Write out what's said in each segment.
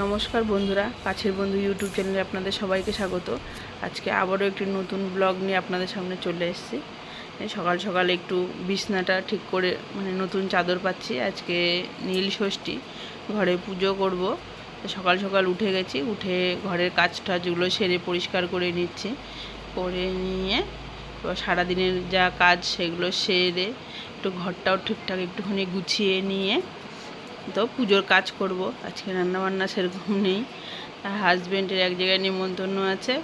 নমস্কার বন্ধুরা, কাছের বন্ধু ইউটিউব চ্যানেলে আপনাদের সবাইকে স্বাগত। আজকে আবারও একটি নতুন ব্লগ নিয়ে আপনাদের সামনে চলে এসেছি। সকাল সকাল একটু বিছনাটা ঠিক করে মানে নতুন চাদর পাচ্ছি। আজকে নীল ষষ্ঠী, ঘরে পুজো করব। সকাল সকাল উঠে গেছি, উঠে ঘরের কাজ টাজগুলো সেরে পরিষ্কার করে নিচ্ছি। করে নিয়ে সারাদিনের যা কাজ সেগুলো সেরে একটু ঘরটাও ঠিকঠাক একটুখানি গুছিয়ে নিয়ে তো পুজোর কাজ করব। আজকে রান্নাবান্না সেরকম নেই। আর হাজব্যান্ডের এক জায়গায় নিমন্ত্রণ আছে।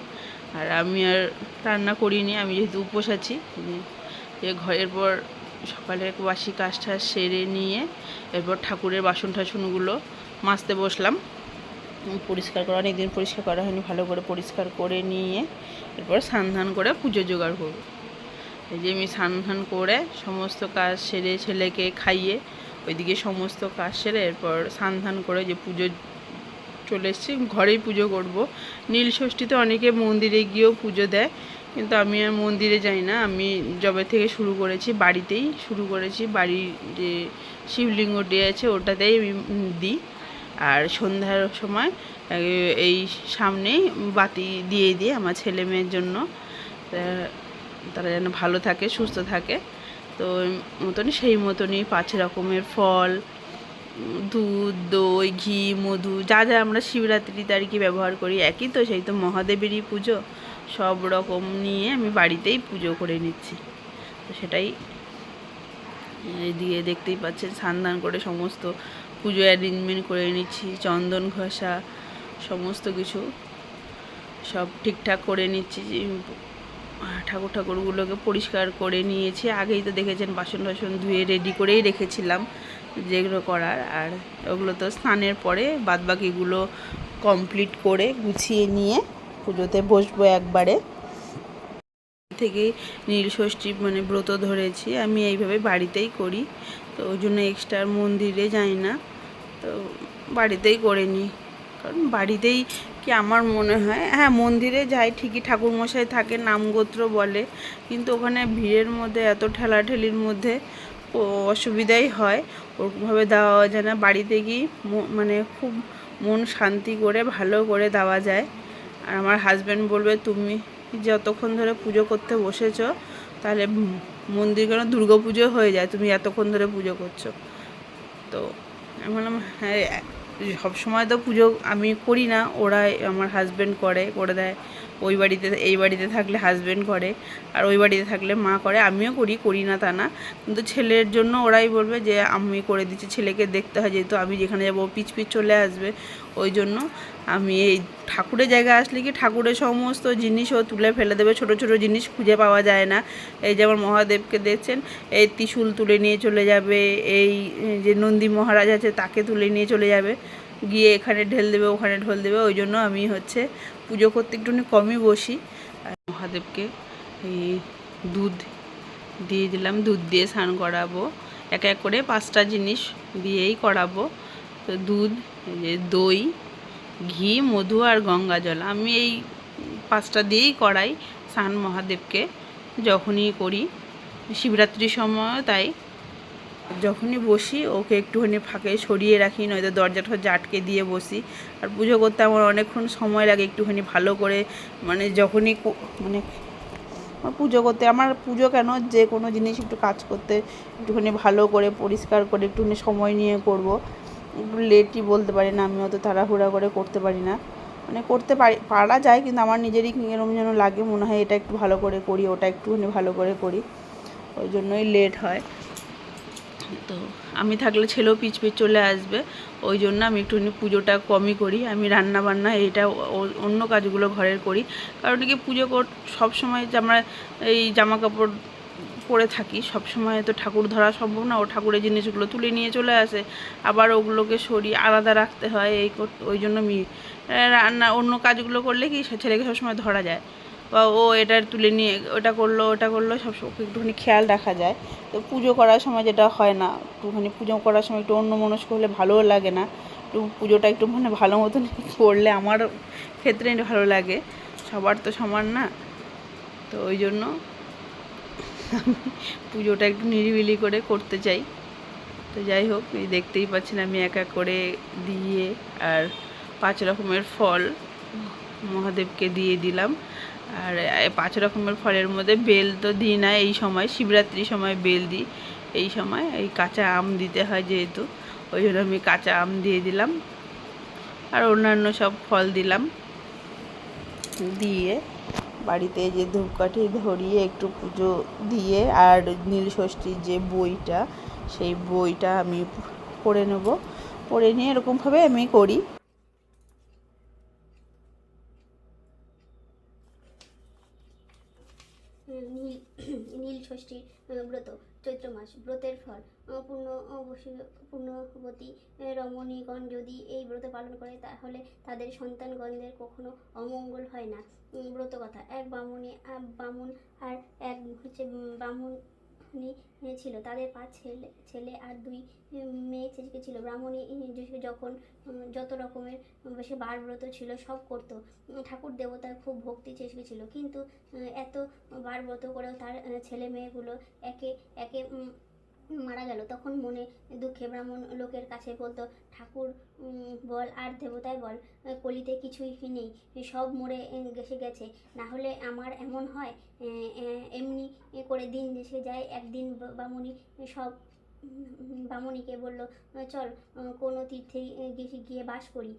আর আমি আর রান্না করিনি, আমি যেহেতু উপোস আছি যে ঘরের পর সকালে বাসি কাজ টাজ সেরে নিয়ে এরপর ঠাকুরের বাসন টাসনগুলো মাজতে বসলাম। পরিষ্কার করা, অনেকদিন পরিষ্কার করা হয়নি, ভালো করে পরিষ্কার করে নিয়ে এরপর স্নান করে পুজো জোগাড় করব। এই যে আমি স্নান করে সমস্ত কাজ সেরে ছেলেকে খাইয়ে ওইদিকে সমস্ত কাজ সেরে এরপর স্নান ধান করে যে পুজো চলে এসেছি, ঘরেই পুজো করব। নীল ষষ্ঠীতে অনেকে মন্দিরে গিয়েও পুজো দেয়, কিন্তু আমি আর মন্দিরে যাই না। আমি জবে থেকে শুরু করেছি, বাড়িতেই শুরু করেছি। বাড়ির যে শিবলিঙ্গ ডে আছে, ওটাতেই আমি দিই। আর সন্ধ্যার সময় এই সামনেই বাতি দিয়ে দিই আমার ছেলে মেয়ের জন্য। তারা যেন ভালো থাকে, সুস্থ থাকে। তো মতনই সেই মতনই পাঁচ রকমের ফল, দুধ, দই, ঘি, মধু, যা যা আমরা শিবরাত্রি কি ব্যবহার করি একই তো, সেই তো মহাদেবেরই পুজো। সব রকম নিয়ে আমি বাড়িতেই পুজো করে নিচ্ছি। তো সেটাই দিয়ে দেখতেই পাচ্ছেন, স্নান করে সমস্ত পুজো অ্যারেঞ্জমেন্ট করে নিচ্ছি, চন্দন ঘষা, সমস্ত কিছু সব ঠিকঠাক করে নিচ্ছি। ঠাকুর ঠাকুরগুলোকে পরিষ্কার করে নিয়েছি। আগেই তো দেখেছেন বাসন টাসন ধুয়ে রেডি করেই রেখেছিলাম যেগুলো করার। আর ওগুলো তো স্নানের পরে বাদবাকিগুলো কমপ্লিট করে গুছিয়ে নিয়ে পুজোতে বসবো একবারে। থেকে নীল ষষ্ঠী মানে ব্রত ধরেছি, আমি এইভাবে বাড়িতেই করি। তো ওই জন্য এক্সট্রা মন্দিরে যাই না, তো বাড়িতেই করে নিই। কারণ বাড়িতেই কি আমার মনে হয়? হ্যাঁ মন্দিরে যাই, ঠিকই ঠাকুরমশাই থাকে, নামগোত্র বলে, কিন্তু ওখানে ভিড়ের মধ্যে, এত ঠেলাঠেলির মধ্যে অসুবিধাই হয়। ওরকমভাবে দেওয়া যায় না বাড়িতে গিয়ে মানে খুব মন শান্তি করে, ভালো করে দেওয়া যায়। আর আমার হাজব্যান্ড বলবে, তুমি যতক্ষণ ধরে পুজো করতে বসেছো, তাহলে মন্দির কেন দুর্গা পুজো হয়ে যায়? তুমি এতক্ষণ ধরে পুজো করছ। তো আমি বললাম হ্যাঁ সব সময় তো পুজো আমি করি না ওরাই আমার হাজব্যান্ড করে করে দেয়। ওই বাড়িতে, এই বাড়িতে থাকলে হাজব্যান্ড করে, আর ওই বাড়িতে থাকলে মা করে। আমিও করি করি না তা না। কিন্তু ছেলের জন্য ওরাই বলবে যে, আমি করে দিচ্ছি, ছেলেকে দেখতে হয় যেহেতু আমি যেখানে যাব পিছ পিছ চলে আসবে। ওই জন্য আমি এই ঠাকুরের জায়গা আসলে কি, ঠাকুরের সমস্ত জিনিসও তুলে ফেলে দেবে। ছোট ছোট জিনিস খুঁজে পাওয়া যায় না। এই যেমন মহাদেবকে দেখছেন, এই ত্রিশূল তুলে নিয়ে চলে যাবে, এই যে নন্দী মহারাজ আছে, তাকে তুলে নিয়ে চলে যাবে। গিয়ে এখানে ঢেল দেবে, ওখানে ঢোল দেবে, ওই জন্য আমি হচ্ছে পুজো করতে একটুখানি কমই বসি। আর মহাদেবকে এই দুধ দিয়ে দিলাম, দুধ দিয়ে স্নান করাবো। এক এক করে পাঁচটা জিনিস দিয়েই করাবো। তো দুধ দই, ঘি, মধু আর গঙ্গা জল। আমি এই পাঁচটা দিয়েই করাই স্নান মহাদেবকে, যখনই করি। শিবরাত্রির সময় তাই যখনই বসি, ওকে একটুখানি ফাঁকে সরিয়ে রাখি, নয়তো দরজা টরজা আটকে দিয়ে বসি। আর পুজো করতে আমার অনেকক্ষণ সময় লাগে একটুখানি ভালো করে মানে যখনই মানে আমার পুজো করতে, আমার পুজো কেন যে কোনো জিনিস একটু কাজ করতে একটুখানি ভালো করে, পরিষ্কার করে একটুখানি সময় নিয়ে করব। একটু লেটই বলতে পারি না, আমি অত তাড়াহুড়া করে করতে পারি না। মানে করতে পারি, পারা যায়, কিন্তু আমার নিজেরই এরম যেন লাগে, মনে হয় এটা একটু ভালো করে করি, ওটা একটুখানি ভালো করে করি। ওই জন্যই লেট হয়। তো আমি থাকলে ছেলেও পিছ পিছ চলে আসবে। ওই জন্য আমি একটুখানি পুজোটা কমই করি। আমি রান্না বান্না এটা অন্য কাজগুলো ঘরের করি। কারণ কি পুজো কর সব সময় যে আমরা এই জামা কাপড় পরে থাকি, সব সময় তো ঠাকুর ধরা সম্ভব না। ও ঠাকুরের জিনিসগুলো তুলে নিয়ে চলে আসে। আবার ওগুলোকে সরিয়ে আলাদা রাখতে হয়, এই ওই জন্য আমি রান্না অন্য কাজগুলো করলে কি ছেলেকে সবসময় ধরা যায়। বা ও এটা তুলে নিয়ে, ওটা করল ওটা করল, সব ওকে একটুখানি খেয়াল রাখা যায়। তো পুজো করার সময় যেটা হয় না, একটুখানি পুজো করার সময় একটু অন্য মনস্ক হলে ভালোও লাগে না। একটু পুজোটা একটু মানে ভালো মতন করলে আমার ক্ষেত্রে ভালো লাগে। সবার তো সমান না। তো ওই জন্য আমি পুজোটা একটু নিরিবিলি করে করতে চাই। তো যাই হোক, এই দেখতেই পাচ্ছেন আমি এক এক করে দিয়ে আর পাঁচ রকমের ফল মহাদেবকে দিয়ে দিলাম। আর পাঁচ রকমের ফলের মধ্যে বেল তো দিই না, এই সময়, শিবরাত্রির সময় বেল দিই। এই সময় এই কাঁচা আম দিতে হয় যেহেতু, ওই জন্য আমি কাঁচা আম দিয়ে দিলাম। আর অন্যান্য সব ফল দিলাম। দিয়ে বাড়িতে যে ধূপকাঠি ধরিয়ে একটু পুজো দিয়ে, আর নীল ষষ্ঠীর যে বইটা, সেই বইটা আমি পড়ে নেব। পড়ে নিয়ে এরকমভাবে আমি করি নীল নীল ষষ্ঠীর আহ, ব্রত, চৈত্র মাস, ব্রতের ফল পূর্ণ পূর্ণবতী রমণীগণ যদি এই ব্রত পালন করে, তাহলে তাদের সন্তানগণদের কখনো অমঙ্গল হয় না। ব্রত কথা, এক বামুনি বামুন আর এক হচ্ছে বামুনি ছিল তাদের পাঁচ ছেলে ছেলে আর দুই মেয়ে ছেলে ছিল। ব্রাহ্মণী যখন যত রকমের বেশি সে বার ব্রত ছিল, সব করতো। ঠাকুর দেবতার খুব ভক্তি চেষ্টা ছিল কিন্তু এত বার ব্রত করেও তার ছেলে মেয়েগুলো একে একে মারা গেল। তখন মনে দুঃখে ব্রাহ্মণ লোকের কাছে বলতো, ঠাকুর বল, আর দেবতায় বল, কলিতে কিছুই নেই, সব মরে গেছে গেছে। না হলে আমার এমন হয় এমনি করে দিন এসে যায়, একদিন বামুনি সব বামুনিকে বলল, চল কোনো তীর্থে গিয়ে বাস করি।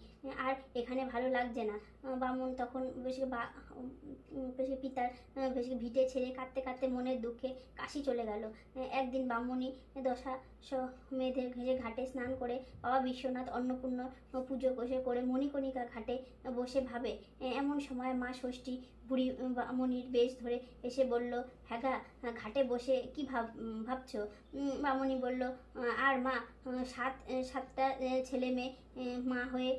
আর এখানে ভালো লাগছে না। বামুন তখন বেশি বা বেশি পিতার বেশি ভিটে ছেড়ে কাঁদতে কাঁদতে মনের দুঃখে কাশি চলে গেল। একদিন বামুনি দশা মেয়েদের ঘেরে ঘাটে স্নান করে বাবা বিশ্বনাথ অন্নপূর্ণ পুজো কোষে করে মণিকণিকা ঘাটে বসে ভাবে এমন সময় মা ষষ্ঠী বুড়ি বামুনির বেশ ধরে এসে বলল হ্যাঁ গা ঘাটে বসে কি ভাব ভাবছ? বামুনি বলল আর মা সাত, সাতটা ছেলে মেয়ে মা হয়ে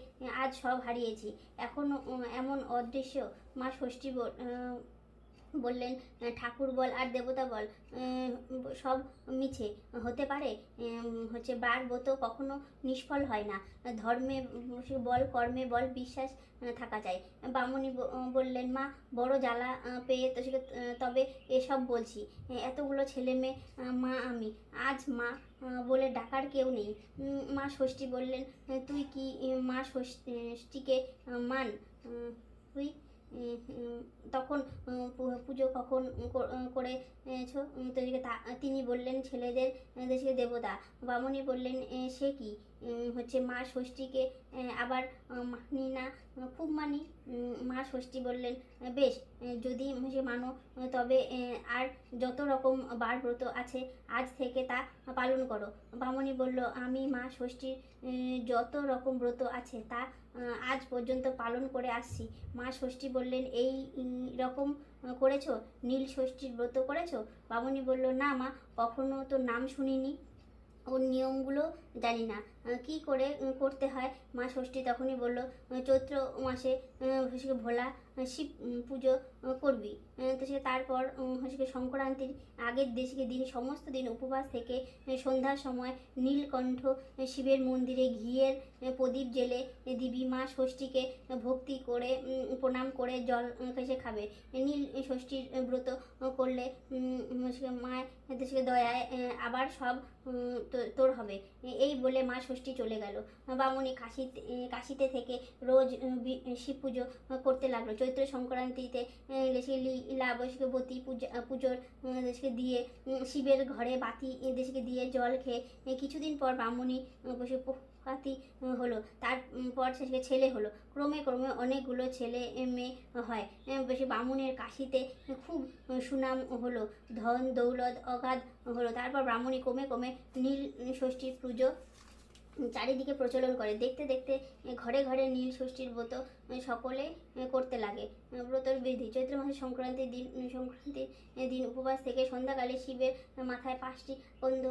আজ সব হারিয়েছি। এখনও এমন অদৃশ্য মা ষষ্ঠী বললেন, ঠাকুর বল আর দেবতা বল সব মিছে। হতে পারে হচ্ছে বার ব্রত কখনো নিষ্ফল হয় না। ধর্মে বল, কর্মে বল বিশ্বাস থাকা চাই। বামুনি বললেন, মা, বড় জ্বালা পেয়ে তো তবে এসব বলছি। এতগুলো ছেলে মেয়ে, মা আমি। আজ মা বলে ডাকার কেউ নেই। মা ষষ্ঠী বললেন, তুই কি, মা ষষ্ঠীকে মান? তুই তখন পুজো কখন করে করেছ তো তিনি বললেন, ছেলেদের দেশের দেবতা। বামুনি বললেন সে কি? হচ্ছে মা ষষ্ঠীকে আবার মানি না, খুব মানি মা ষষ্ঠী বললেন বেশ যদি সে মানো তবে আর যত রকম বার ব্রত আছে, আজ থেকে তা পালন করো। বামুনি বলল, আমি মা ষষ্ঠীর যত রকম ব্রত আছে, তা আজ পর্যন্ত পালন করে আসছি। মা ষষ্ঠী বললেন, এই রকম করেছ? নীল ষষ্ঠীর ব্রত করেছ? বামুনি বলল, না মা, কখনো তো নাম শুনিনি। ওর নিয়মগুলো জানি না। কি করে করতে হয়? মা ষষ্ঠী তখনই বলল চৈত্র মাসে ভোলা শিব পুজো করবি। তো সে তারপর হচ্ছে সংক্রান্তির আগের দেশকে দিন সমস্ত দিন উপবাস থেকে সন্ধ্যার সময় নীলকণ্ঠ শিবের মন্দিরে ঘিয়ের প্রদীপ জেলে দিবি মা ষষ্ঠীকে ভক্তি করে প্রণাম করে জল আহ, সে খাবে। নীল ষষ্ঠীর ব্রত করলে মায়ের দেশকে দয়ায় আবার সব তোর হবে। এই বলে মা ষষ্ঠী চলে গেল। বামুনি কাশিতে কাশিতে থেকে রোজ শিব পুজো করতে লাগল। চৈত্র সংক্রান্তিতে দেশকে বৈশাখে বতী পূজা পুজোর দেশকে দিয়ে শিবের ঘরে বাতি দেশকে দিয়ে জল খেয়ে কিছুদিন পর ব্রাহ্মণী বসে পাতি হলো। তারপর সেদিকে ছেলে হলো। ক্রমে ক্রমে অনেকগুলো ছেলে মেয়ে হয়। বেশি বামুনের কাশিতে খুব সুনাম হলো। ধন, দৌলত, অগাধ হলো। তারপর ব্রাহ্মণী কমে ক্রমে নীল, ষষ্ঠীর পুজো চারিদিকে প্রচলন করে। দেখতে দেখতে ঘরে ঘরে নীল ষষ্ঠীর ব্রত সকলে করতে লাগে। ব্রতর বিধি, চৈত্র মাসের সংক্রান্তির দিন সংক্রান্তির দিন উপবাস থেকে সন্ধ্যাকালে শিবের মাথায় পাঁচটি কন্দ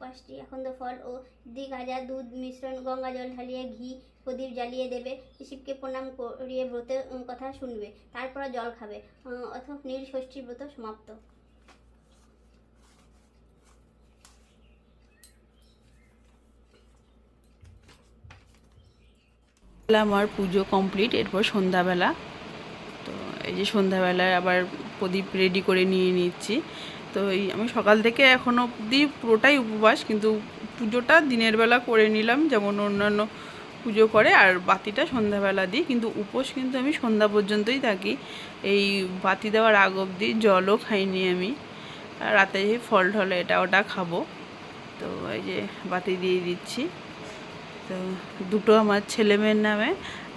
পাঁচটি আকন্দ ফল ও দিগাজা দুধ মিশ্রণ, গঙ্গা জল ঢালিয়ে ঘি, প্রদীপ জ্বালিয়ে দেবে। শিবকে প্রণাম করিয়ে ব্রতের কথা শুনবে। তারপর জল খাবে। অথবা নীল ষষ্ঠীর ব্রত সমাপ্ত। আমার পুজো কমপ্লিট এরপর সন্ধ্যাবেলা। তো এই যে সন্ধ্যাবেলায় আবার প্রদীপ রেডি করে নিয়ে নিচ্ছি। তো এই আমি সকাল থেকে এখনও অবধি পুরোটাই উপবাস, কিন্তু পুজোটা দিনের বেলা করে নিলাম, যেমন অন্যান্য পুজো করে, আর বাতিটা সন্ধ্যাবেলা দিই। কিন্তু উপোস কিন্তু আমি সন্ধ্যা পর্যন্তই থাকি। এই বাতি দেওয়ার আগ অবধি জলও খাইনি আমি। রাতে যে ফল টল এটা ওটা খাব। তো এই যে বাতি দিয়ে দিচ্ছি। তো দুটো আমার ছেলেমেয়ের নামে,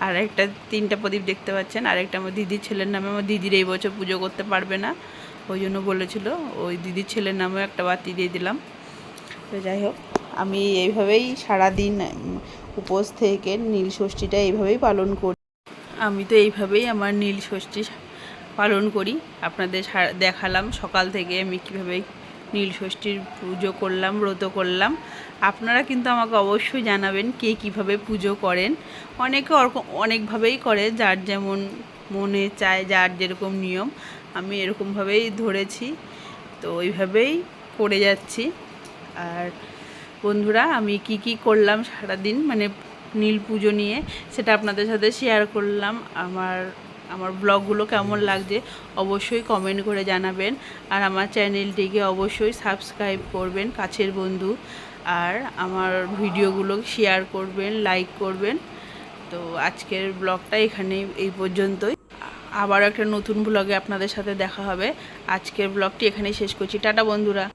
আর একটা তিনটা প্রদীপ দেখতে পাচ্ছেন, আর একটা আমার দিদির ছেলের নামে। আমার দিদির এই বছর পুজো করতে পারবে না, ওই জন্য বলেছিল, ওই দিদির ছেলের নামেও একটা বাতি দিয়ে দিলাম। তো যাই হোক, আমি এইভাবেই সারাদিন উপোস থেকে নীল ষষ্ঠীটা এইভাবেই পালন করি, আমি তো এইভাবেই আমার নীল ষষ্ঠী পালন করি। আপনাদের দেখালাম সকাল থেকে আমি কীভাবে নীল ষষ্ঠীর পুজো করলাম, ব্রত করলাম। আপনারা কিন্তু আমাকে অবশ্যই জানাবেন কে কীভাবে পুজো করেন। অনেকে অনেকভাবেই করে, যার যেমন মনে চায়, যার যেরকম নিয়ম, আমি এরকমভাবেই ধরেছি। তো ওইভাবেই করে যাচ্ছি। আর বন্ধুরা, আমি কি কি করলাম সারাদিন মানে নীল পুজো নিয়ে, সেটা আপনাদের সাথে শেয়ার করলাম। আমার আমার ব্লগগুলো কেমন লাগছে অবশ্যই কমেন্ট করে জানাবেন। আর আমার চ্যানেলটিকে অবশ্যই সাবস্ক্রাইব করবেন, কাছের বন্ধু। আর আমার ভিডিওগুলো শেয়ার করবেন লাইক করবেন। তো আজকের ব্লগটা এখানে এই পর্যন্তই। আবার একটা নতুন ব্লগে আপনাদের সাথে দেখা হবে। আজকের ব্লগটি এখানেই শেষ করছি। টাটা বন্ধুরা।